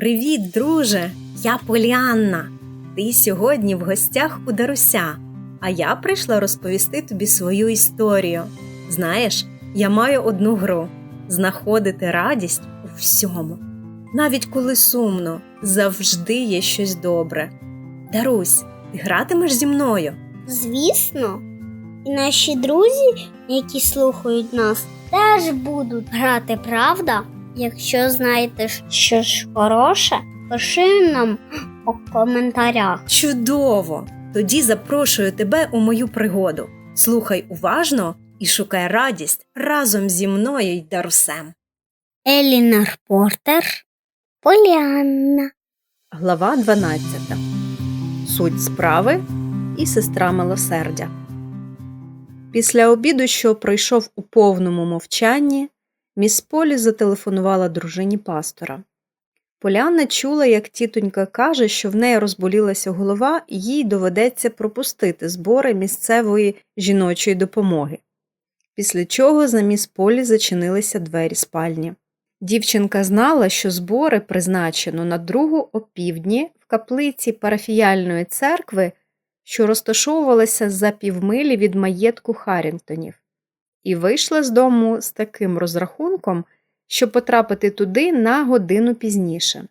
Привіт, друже! Я Поліанна. Ти сьогодні в гостях у Даруся, а я прийшла розповісти тобі свою історію. Знаєш, я маю одну гру знаходити радість у всьому. Навіть коли сумно, завжди є щось добре. Дарусь, ти гратимеш зі мною? Звісно, і наші друзі, які слухають нас, теж будуть грати, правда? Якщо знаєте щось хороше, пиши нам у коментарях. Чудово! Тоді запрошую тебе у мою пригоду. Слухай уважно і шукай радість разом зі мною й Дарусем. Елінор Портер, Поліанна. Глава 12. Суть справи і сестра милосердя. Після обіду, що пройшов у повному мовчанні, міс Полі зателефонувала дружині пастора. Поляна чула, як тітонька каже, що в неї розболілася голова, і їй доведеться пропустити збори місцевої жіночої допомоги. Після чого за міс Полі зачинилися двері спальні. Дівчинка знала, що збори призначено на другу опівдні в каплиці парафіяльної церкви, що розташовувалася за півмилі від маєтку Харрінгтонів, і вийшла з дому з таким розрахунком, щоб потрапити туди на годину пізніше.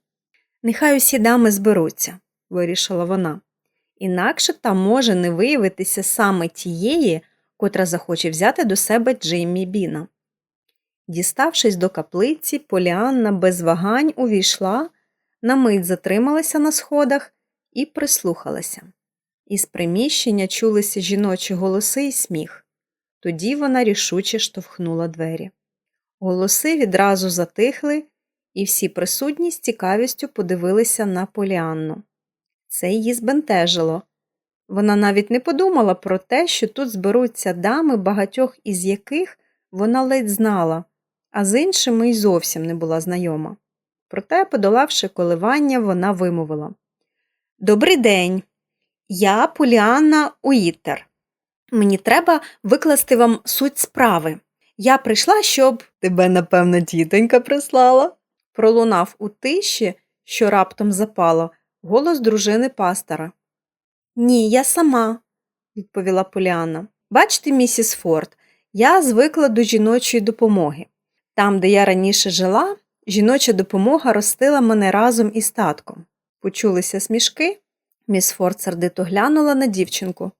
Нехай усі дами зберуться, вирішила вона. Інакше там може не виявитися саме тієї, котра захоче взяти до себе Джеймі Біна. Діставшись до каплиці, Поліанна без вагань увійшла, на мить затрималася на сходах і прислухалася. Із приміщення чулися жіночі голоси і сміх. Тоді вона рішуче штовхнула двері. Голоси відразу затихли, і всі присутні з цікавістю подивилися на Поліанну. Це її збентежило. Вона навіть не подумала про те, що тут зберуться дами, багатьох із яких вона ледь знала, а з іншими й зовсім не була знайома. Проте, подолавши коливання, вона вимовила Добрий день, я Поліанна Уіттер. Мені треба викласти вам суть справи. Я прийшла, щоб. Тебе, напевно, тітонька прислала. Пролунав у тиші, що раптом запало, голос дружини пастора. Ні, я сама, відповіла Поліанна. Бачите, місіс Форд, я звикла до жіночої допомоги. Там, де я раніше жила, жіноча допомога ростила мене разом із татком. Почулися смішки. Міс Форд сердито глянула на дівчинку.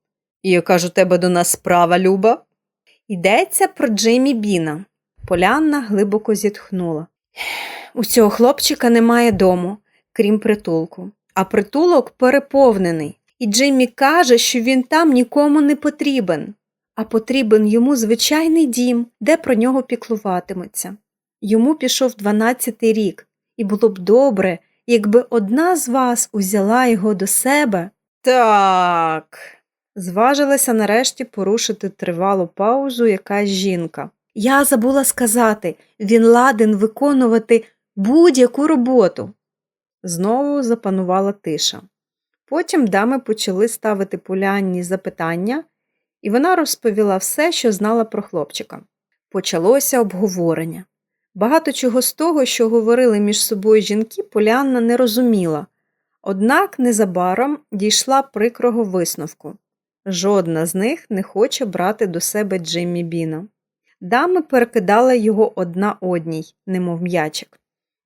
І яка ж у тебе до нас справа, Люба? Йдеться про Джеймі Біна. Полянна глибоко зітхнула. У цього хлопчика немає дому, крім притулку, а притулок переповнений. І Джеймі каже, що він там нікому не потрібен, а потрібен йому звичайний дім, де про нього піклуватимуться. Йому пішов 12-й рік, і було б добре, якби одна з вас узяла його до себе. Так. Зважилася нарешті порушити тривалу паузу якась жінка. Я забула сказати, він ладен виконувати будь-яку роботу. Знову запанувала тиша. Потім дами почали ставити полянні запитання, і вона розповіла все, що знала про хлопчика. Почалося обговорення. Багато чого з того, що говорили між собою жінки, Полянна не розуміла, однак незабаром дійшла прикрого висновку. Жодна з них не хоче брати до себе Джиммі Біна. Дами перекидали його одна одній, немов м'ячик.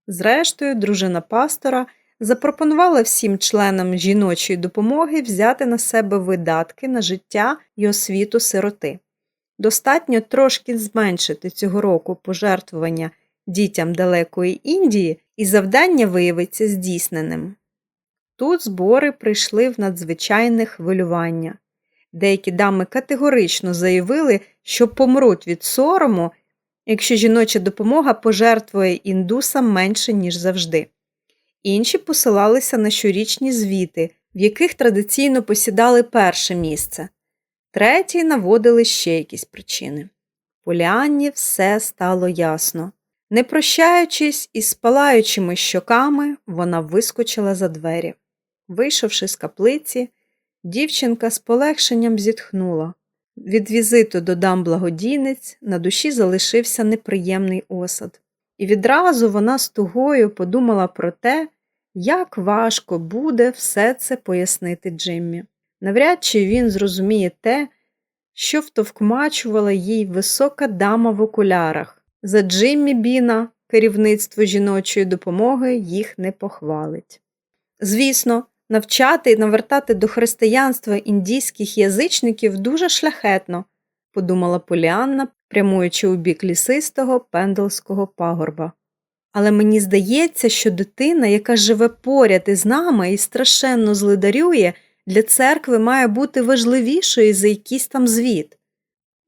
Зрештою, дружина пастора запропонувала всім членам жіночої допомоги взяти на себе видатки на життя і освіту сироти. Достатньо трошки зменшити цього року пожертвування дітям далекої Індії, і завдання виявиться здійсненим. Тут збори прийшли в надзвичайне хвилювання. Деякі дами категорично заявили, що помруть від сорому, якщо жіноча допомога пожертвує індусам менше, ніж завжди. Інші посилалися на щорічні звіти, в яких традиційно посідали перше місце. Треті наводили ще якісь причини. Поліанні все стало ясно. Не прощаючись із спалаючими щоками, вона вискочила за двері. Вийшовши з каплиці, дівчинка з полегшенням зітхнула. Від візиту до дам благодійниць на душі залишився неприємний осад, і відразу вона з тугою подумала про те, Як важко буде все це пояснити Джиммі. Навряд чи він зрозуміє те, що втовкмачувала їй висока дама в окулярах. За Джиммі Біна керівництво жіночої допомоги їх не похвалить. Звісно, навчати і навертати до християнства індійських язичників дуже шляхетно, подумала Поліанна, прямуючи у бік лісистого пендлського пагорба. Але мені здається, що дитина, яка живе поряд із нами і страшенно злидарює, для церкви має бути важливішою за якийсь там звіт.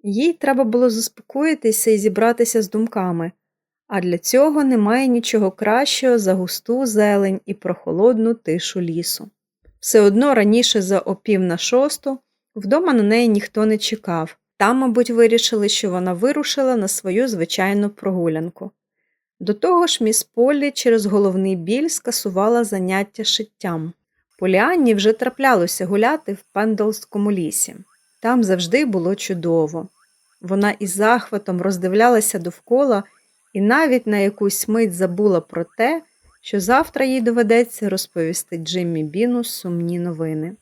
Їй треба було заспокоїтися і зібратися з думками, а для цього немає нічого кращого за густу зелень і прохолодну тишу лісу. Все одно раніше за опів на шосту вдома на неї ніхто не чекав. Там, мабуть, вирішили, що вона вирушила на свою звичайну прогулянку. До того ж, міс Полі через головний біль скасувала заняття шиттям. Поліанні вже траплялося гуляти в Пендлському лісі. Там завжди було чудово. Вона із захватом роздивлялася довкола і навіть на якусь мить забула про те, що завтра їй доведеться розповісти Джиммі Біну сумні новини.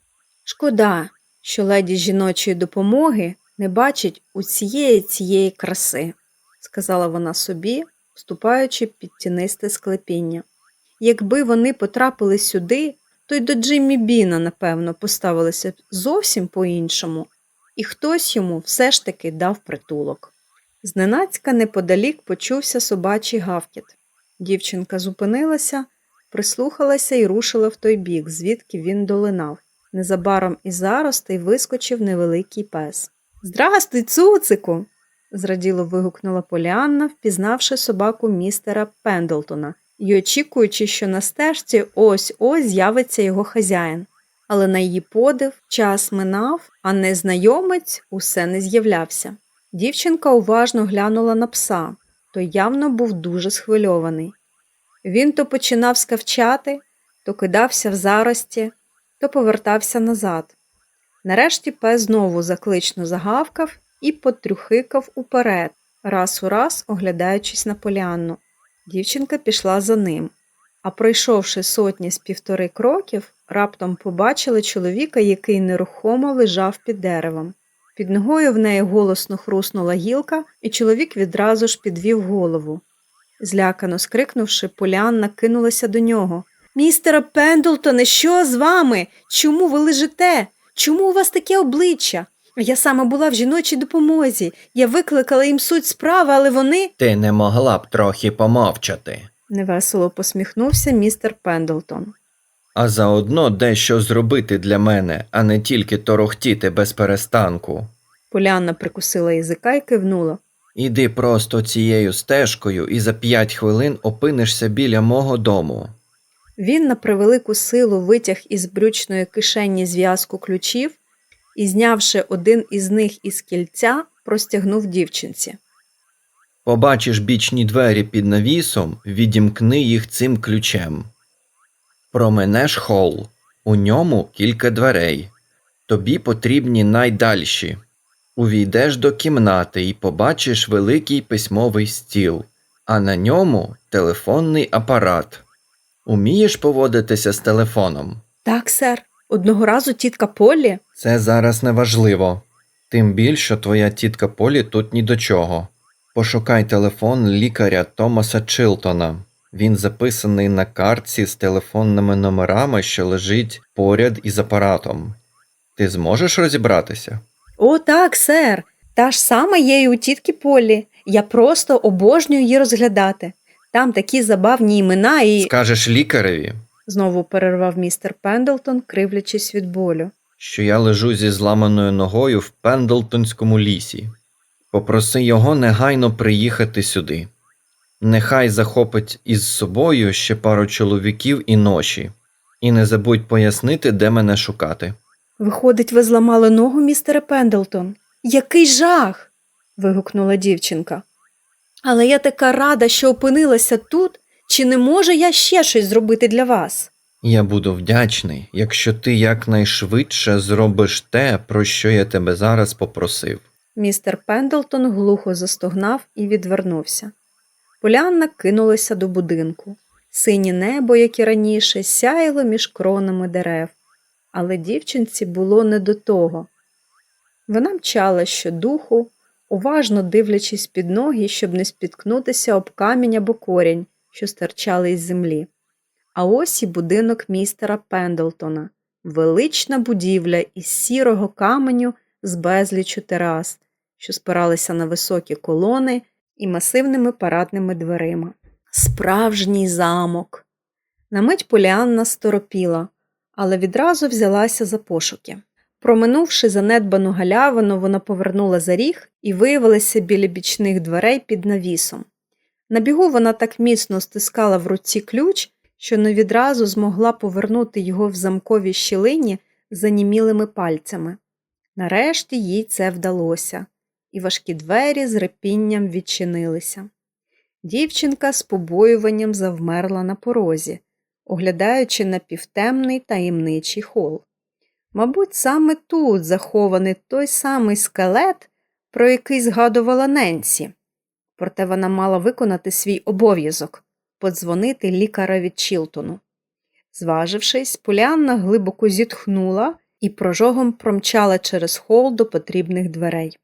Шкода, що леді жіночої допомоги не бачить усієї цієї краси, сказала вона собі, вступаючи під тінисте склепіння. Якби вони потрапили сюди, то й до Джиммі Біна, напевно, поставилися зовсім по-іншому, і хтось йому все ж таки дав притулок. Зненацька неподалік почувся собачий гавкіт. Дівчинка зупинилася, прислухалася і рушила в той бік, звідки він долинав. Незабаром із заростей вискочив невеликий пес. Здрастуй, цуцику. зраділо вигукнула Поліанна, впізнавши собаку містера Пендлтона і очікуючи, що на стежці ось ось з'явиться його хазяїн. Але на її подив час минав, а незнайомець усе не з'являвся. Дівчинка уважно глянула на пса, той явно був дуже схвильований. Він то починав скавчати, то кидався в зарості, то повертався назад. Нарешті пес знову заклично загавкав і потрюхикав уперед, раз у раз оглядаючись на поліанну. Дівчинка пішла за ним, а пройшовши сотні з півтори кроків, раптом побачили чоловіка, який нерухомо лежав під деревом. Під ногою в неї голосно хруснула гілка, і чоловік відразу ж підвів голову. Злякано скрикнувши, Поліанна кинулася до нього. Містере Пендлтоне, що з вами? Чому ви лежите? Чому у вас таке обличчя? Я саме була в жіночій допомозі. Я викликала їм суть справи, але вони. Ти не могла б трохи помовчати, невесело посміхнувся містер Пендлтон. А заодно дещо зробити для мене, а не тільки торохтіти без перестанку. Поліанна прикусила язика і кивнула. Іди просто цією стежкою і за п'ять хвилин опинишся біля мого дому. Він на превелику силу витяг із брючної кишені зв'язку ключів і, знявши один із них із кільця, простягнув дівчинці. Побачиш бічні двері під навісом, відімкни їх цим ключем. Променеш хол, у ньому кілька дверей. Тобі потрібні найдальші. Увійдеш до кімнати і побачиш великий письмовий стіл, а на ньому телефонний апарат. Умієш поводитися з телефоном? Так, сер, одного разу тітка Полі. Це зараз не важливо. Тим більше твоя тітка Полі тут ні до чого. Пошукай телефон лікаря Томаса Чилтона. Він записаний на картці з телефонними номерами, що лежить поряд із апаратом. Ти зможеш розібратися? О, так, сер. Та ж сама є і у тітки Полі. Я просто обожнюю її розглядати. Там такі забавні імена і. Скажеш лікареві, знову перервав містер Пендлтон, кривлячись від болю. що я лежу зі зламаною ногою в Пендлтонському лісі. Попроси його негайно приїхати сюди. Нехай захопить із собою ще пару чоловіків і ноші, і не забудь пояснити, де мене шукати. Виходить, ви зламали ногу, містере Пендлтон. Який жах. вигукнула дівчинка. Але я така рада, що опинилася тут. Чи не можу я ще щось зробити для вас? Я буду вдячний, якщо ти якнайшвидше зробиш те, про що я тебе зараз попросив. Містер Пендлтон глухо застогнав і відвернувся. Полянна кинулася до будинку. Синє небо, як і раніше, сяяло між кронами дерев, але дівчинці було не до того. Вона мчала щодуху, уважно дивлячись під ноги, щоб не спіткнутися об камінь або корінь, що стирчали із землі. А ось і будинок містера Пендлтона, велична будівля із сірого каменю з безлічу терас, що спиралися на високі колони і масивними парадними дверима. Справжній замок. На мить Поліанна сторопіла, але відразу взялася за пошуки. Проминувши занедбану галявину, вона повернула за ріг і виявилася біля бічних дверей під навісом. На бігу вона так міцно стискала в руці ключ, що не відразу змогла повернути його в замковій щілині занімілими пальцями. Нарешті їй це вдалося, і важкі двері з репінням відчинилися. Дівчинка з побоюванням завмерла на порозі, оглядаючи напівтемний таємничий хол. Мабуть, саме тут захований той самий скелет, про який згадувала Ненсі. Проте вона мала виконати свій обов'язок подзвонити лікареві Чілтону. Зважившись, Поліанна глибоко зітхнула і прожогом промчала через хол до потрібних дверей.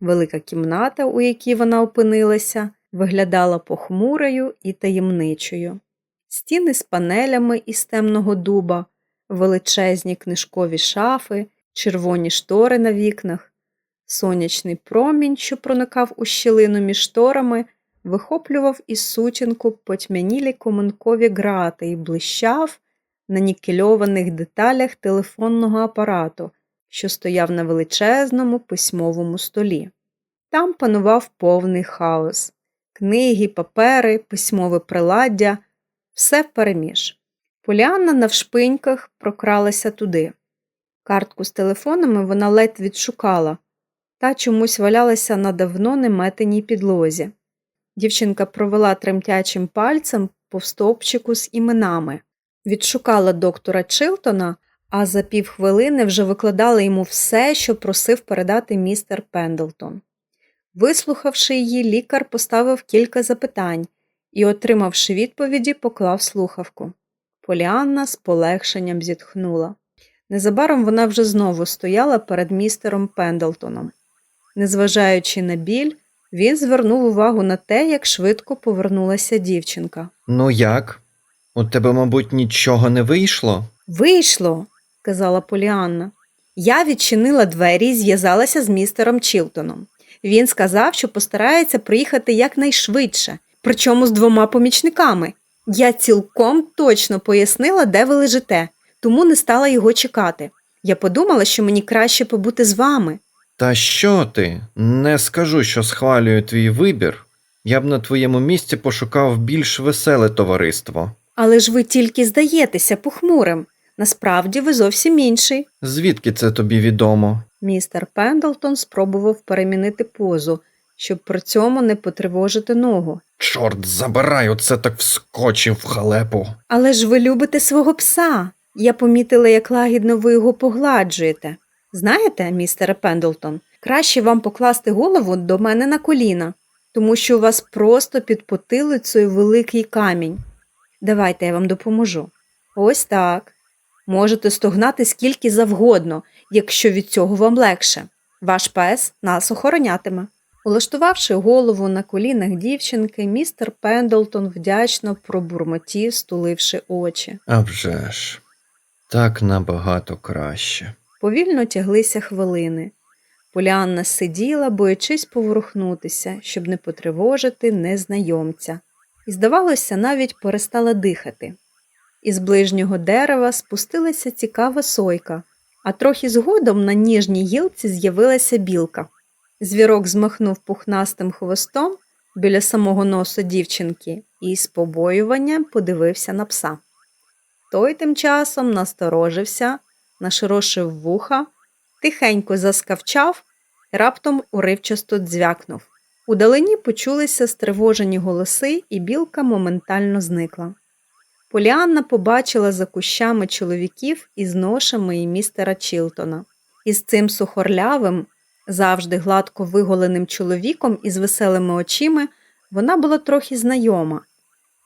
Велика кімната, у якій вона опинилася, виглядала похмурою і таємничою. Стіни з панелями із темного дуба, величезні книжкові шафи, червоні штори на вікнах, сонячний промінь, що проникав у щілину між шторами, вихоплював із сутінку потьмянілі коменкові грати і блищав на нікельованих деталях телефонного апарату, що стояв на величезному письмовому столі. Там панував повний хаос книги, папери, письмове приладдя, все впереміж. Поліанна навшпиньках прокралася туди. Картку з телефонами вона ледь відшукала, та чомусь валялася на давно неметеній підлозі. Дівчинка провела тремтячим пальцем по стовпчику з іменами, відшукала доктора Чилтона, а за півхвилини вже викладала йому все, що просив передати містер Пендлтон. Вислухавши її, лікар поставив кілька запитань і, отримавши відповіді, поклав слухавку. Поліанна з полегшенням зітхнула. Незабаром вона вже знову стояла перед містером Пендлтоном. Незважаючи на біль, він звернув увагу на те, як швидко повернулася дівчинка. Ну як? У тебе, мабуть, нічого не вийшло? Вийшло, казала Поліанна. Я відчинила двері і зв'язалася з містером Чілтоном. Він сказав, що постарається приїхати якнайшвидше, причому з двома помічниками. Я цілком точно пояснила, де ви лежите, тому не стала його чекати. Я подумала, що мені краще побути з вами. Та що ти? Не скажу, що схвалюю твій вибір. Я б на твоєму місці пошукав більш веселе товариство. Але ж ви тільки здаєтеся похмурим. Насправді ви зовсім інший. Звідки це тобі відомо? Містер Пендлтон спробував перемінити позу, щоб при цьому не потривожити ногу. Чорт забирай, оце так вскочив в халепу. Але ж ви любите свого пса. Я помітила, як лагідно ви його погладжуєте. Знаєте, містере Пендлтон, краще вам покласти голову до мене на коліна, тому що у вас просто під потилицею великий камінь. Давайте я вам допоможу. Ось так. Можете стогнати скільки завгодно, якщо від цього вам легше. Ваш пес нас охоронятиме. Улаштувавши голову на колінах дівчинки, містер Пендлтон вдячно пробурмотів, стуливши очі. А вже ж, так набагато краще. Повільно тяглися хвилини. Поліанна сиділа, боячись поворухнутися, щоб не потривожити незнайомця, і, здавалося, навіть перестала дихати. Із ближнього дерева спустилася цікава сойка, а трохи згодом на ніжній гілці з'явилася білка. Звірок змахнув пухнастим хвостом біля самого носу дівчинки і з побоюванням подивився на пса. Той тим часом насторожився, нашорошив вуха, тихенько заскавчав, раптом уривчасто дзвякнув. Удалині почулися стривожені голоси, і білка моментально зникла. Поліанна побачила за кущами чоловіків із ношами і містера Чілтона. Із цим сухорлявим, завжди гладко виголеним чоловіком із веселими очима вона була трохи знайома.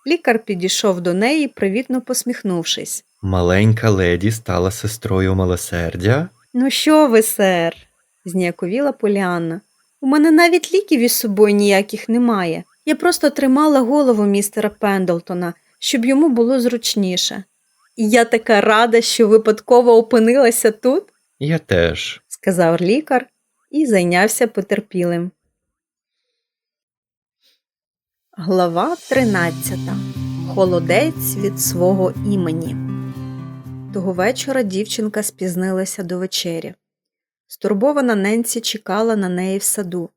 Лікар підійшов до неї, привітно посміхнувшись. Маленька леді стала сестрою милосердя. Ну що ви, сер? зніяковіла Поліанна. У мене навіть ліків із собою ніяких немає. Я просто тримала голову містера Пендлтона, щоб йому було зручніше. І я така рада, що випадково опинилася тут, Я теж. сказав лікар і зайнявся потерпілим. Глава 13. Холодець від свого імені. Того вечора дівчинка спізнилася до вечері. Стурбована Ненсі чекала на неї в саду.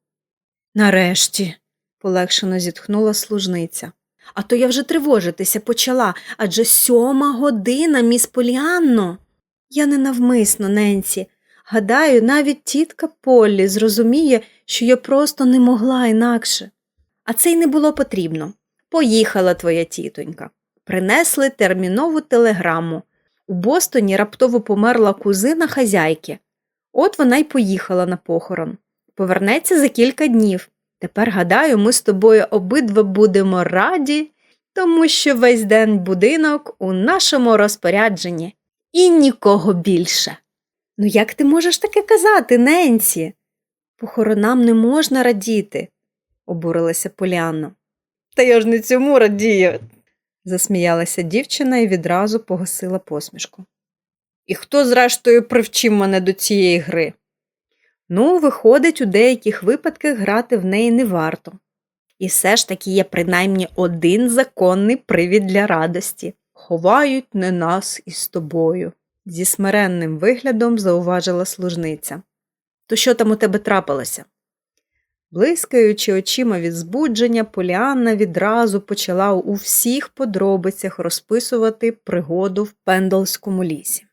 Нарешті, полегшено зітхнула служниця. А то я вже тривожитися почала, адже сьома година, міс Поліанно. Я ненавмисно, Ненсі. Гадаю, навіть тітка Поллі зрозуміє, що я просто не могла інакше. А це й не було потрібно. Поїхала твоя тітонька. Принесли термінову телеграму. У Бостоні раптово померла кузина хазяйки. От вона й поїхала на похорон. Повернеться за кілька днів. Тепер, гадаю, ми з тобою обидва будемо раді, тому що весь день будинок у нашому розпорядженні і нікого більше. Ну як ти можеш таке казати, Ненсі? Похоронам не можна радіти, обурилася Поліанна. Та я ж не цьому радію, засміялася дівчина і відразу погасила посмішку. І хто, зрештою, привчив мене до цієї гри? Ну, виходить, у деяких випадках грати в неї не варто. І все ж таки є принаймні один законний привід для радості ховають не нас із тобою, зі смиренним виглядом зауважила служниця. То що там у тебе трапилося? Блискаючи очима від збудження, Поліанна відразу почала у всіх подробицях розписувати пригоду в Пендлському лісі.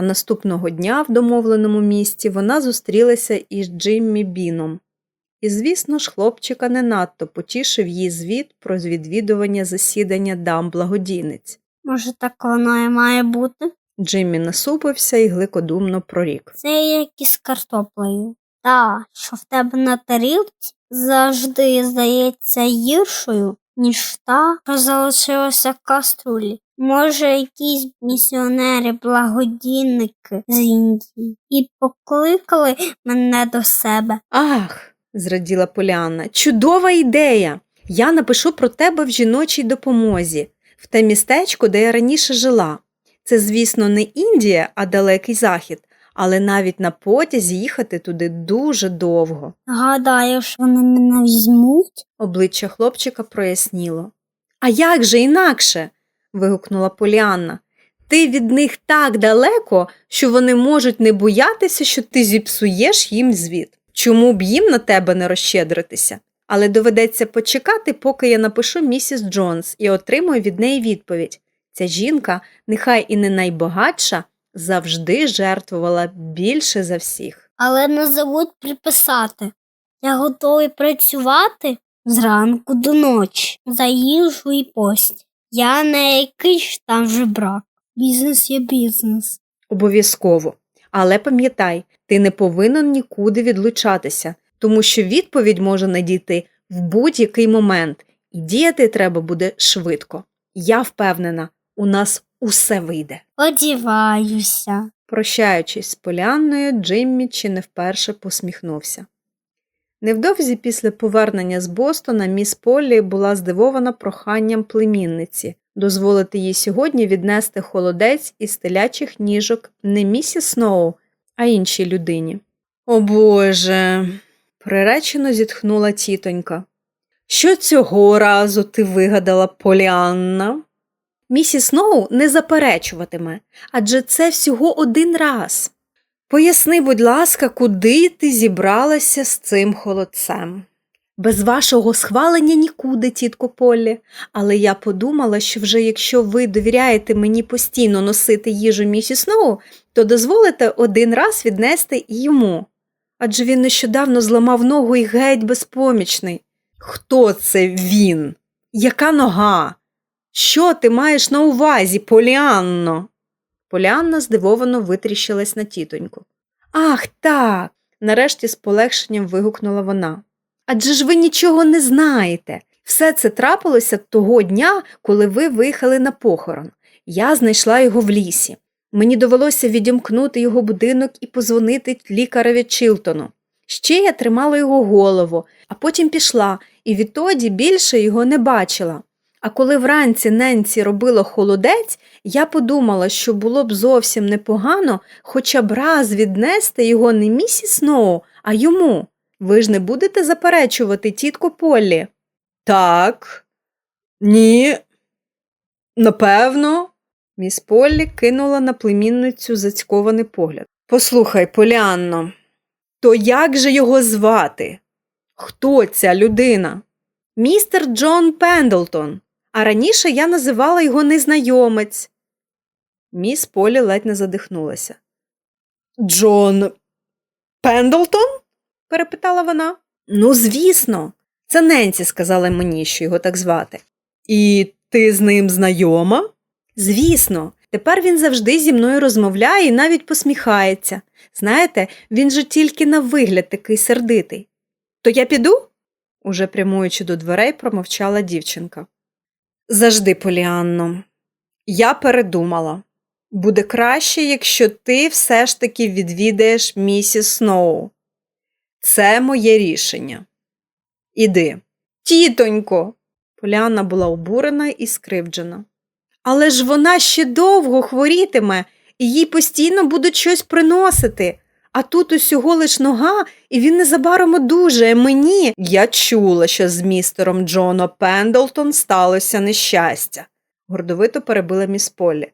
А наступного дня в домовленому місці вона зустрілася із Джиммі Біном. І, звісно ж, хлопчика не надто потішив її звіт про відвідування засідання дам благодійниць. Може, так воно і має бути? Джиммі насупився і гликодумно прорік. Це як із картоплею. Та, що в тебе на тарілці завжди здається гіршою, ніж та, що залишилася в каструлі. Може, якісь місіонери-благодійники з Індії і покликали мене до себе. Ах, зраділа Поліанна, чудова ідея! Я напишу про тебе в жіночій допомозі, в те містечко, де я раніше жила. Це, звісно, не Індія, а далекий захід, але навіть на потязі їхати туди дуже довго. Гадаєш, вони мене візьмуть? Обличчя хлопчика проясніло. А як же інакше? Вигукнула Поліанна. Ти від них так далеко, що вони можуть не боятися, що ти зіпсуєш їм звіт. Чому б їм на тебе не розщедритися? Але доведеться почекати, поки я напишу місіс Джонс і отримую від неї відповідь. Ця жінка, нехай і не найбагатша, завжди жертвувала більше за всіх. Але не забудь приписати. Я готовий працювати зранку до ночі за їжу і пость. Я не якийсь там жебрак. Бізнес є бізнес. Обов'язково. Але пам'ятай, ти не повинен нікуди відлучатися, тому що відповідь може надійти в будь-який момент, і діяти треба буде швидко. Я впевнена, у нас усе вийде. Сподіваюся. Прощаючись з Полянною, Джиммі чи не вперше посміхнувся. Невдовзі після повернення з Бостона міс Поллі була здивована проханням племінниці дозволити їй сьогодні віднести холодець із телячих ніжок не місіс Сноу, а іншій людині. О Боже. приречено зітхнула тітонька. Що цього разу ти вигадала, Поліанна? Місіс Сноу не заперечуватиме, адже це всього один раз. Поясни, будь ласка, куди ти зібралася з цим холодцем? Без вашого схвалення нікуди, тітко Поллі, але я подумала, що вже якщо ви довіряєте мені постійно носити їжу місіс Сноу, то дозволите один раз віднести йому. Адже він нещодавно зламав ногу і геть безпомічний. Хто це він? Яка нога? Що ти маєш на увазі, Поліанно? Поліанна здивовано витріщилась на тітоньку. Ах, так. нарешті з полегшенням вигукнула вона. Адже ж ви нічого не знаєте. Все це трапилося того дня, коли ви виїхали на похорон. Я знайшла його в лісі. Мені довелося відімкнути його будинок і позвонити лікареві Чілтону. Ще я тримала його голову, а потім пішла, і відтоді більше його не бачила. А коли вранці Ненці робила холодець, я подумала, що було б зовсім непогано хоча б раз віднести його не місіс Сноу, а йому. Ви ж не будете заперечувати, тітко Поллі? Так. Ні. Напевно. Міс Поллі кинула на племінницю зацькований погляд. Послухай, Поліанно, то як же його звати? Хто ця людина? Містер Джон Пендлтон. А раніше я називала його незнайомець. Міс Полі ледь не задихнулася. Джон Пендлтон? перепитала вона. Ну, звісно, це Ненсі сказала мені, що його так звати. І ти з ним знайома? Звісно, тепер він завжди зі мною розмовляє і навіть посміхається. Знаєте, він же тільки на вигляд такий сердитий. То я піду? уже прямуючи до дверей, промовчала дівчинка. Завжди, Поліанно, я передумала. Буде краще, якщо ти все ж таки відвідаєш місіс Сноу. Це моє рішення. Іди. Тітонько. Поліанна була обурена і скривджена. Але ж вона ще довго хворітиме, і їй постійно будуть щось приносити. А тут усього лиш нога, і він незабаром одужає. Мені. Я чула, що з містером Джоно Пендлтон сталося нещастя, гордовито перебила міс Поллі.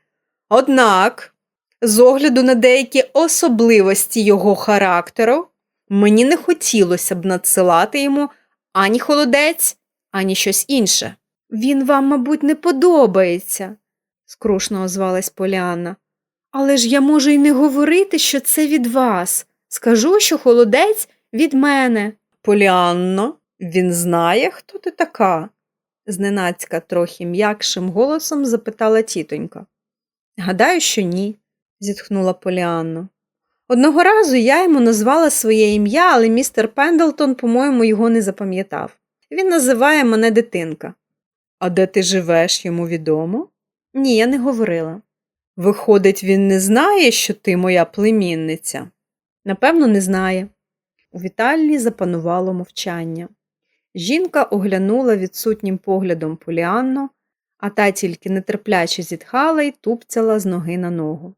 Однак, з огляду на деякі особливості його характеру, мені не хотілося б надсилати йому ані холодець, ані щось інше. Він вам, мабуть, не подобається, скрушно озвалась Поліанна. Але ж я можу й не говорити, що це від вас. Скажу, що холодець від мене. Поліанно, він знає, хто ти така? зненацька трохи м'якшим голосом запитала тітонька. Гадаю, що ні, зітхнула Поліанна. Одного разу я йому назвала своє ім'я, але містер Пендлтон, по-моєму, його не запам'ятав. Він називає мене дитинка. А де ти живеш, йому відомо? Ні, я не говорила. Виходить, він не знає, що ти моя племінниця? Напевно, не знає. У вітальні запанувало мовчання. Жінка оглянула відсутнім поглядом Поліанну, а та тільки нетерпляче зітхала й тупцяла з ноги на ногу.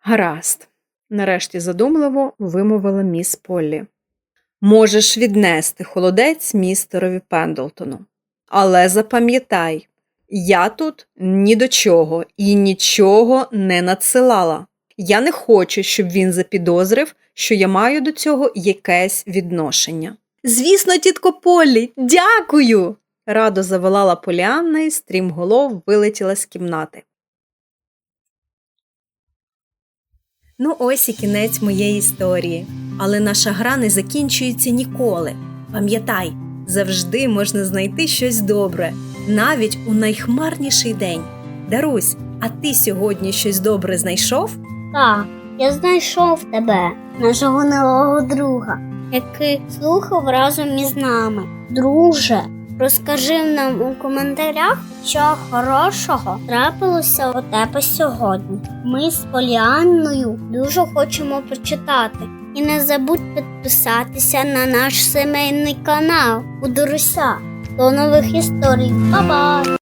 Гаразд, нарешті задумливо вимовила міс Поллі. Можеш віднести холодець містерові Пендлтону. Але запам'ятай, я тут ні до чого і нічого не надсилала. Я не хочу, щоб він запідозрив, що я маю до цього якесь відношення. Звісно, тітко Полі, дякую. радо заволала Поліанна і стрімголов вилетіла з кімнати. Ну, ось і кінець моєї історії. Але наша гра не закінчується ніколи. Пам'ятай, завжди можна знайти щось добре, навіть у найхмарніший день. Дарусь, а ти сьогодні щось добре знайшов? Так, я знайшов тебе, нашого нового друга, який слухав разом із нами. Друже, розкажи нам у коментарях, що хорошого трапилося у тебе сьогодні. Ми з Поліанною дуже хочемо прочитати. І не забудь підписатися на наш сімейний канал у Дуруся. До нових історій. Па-па!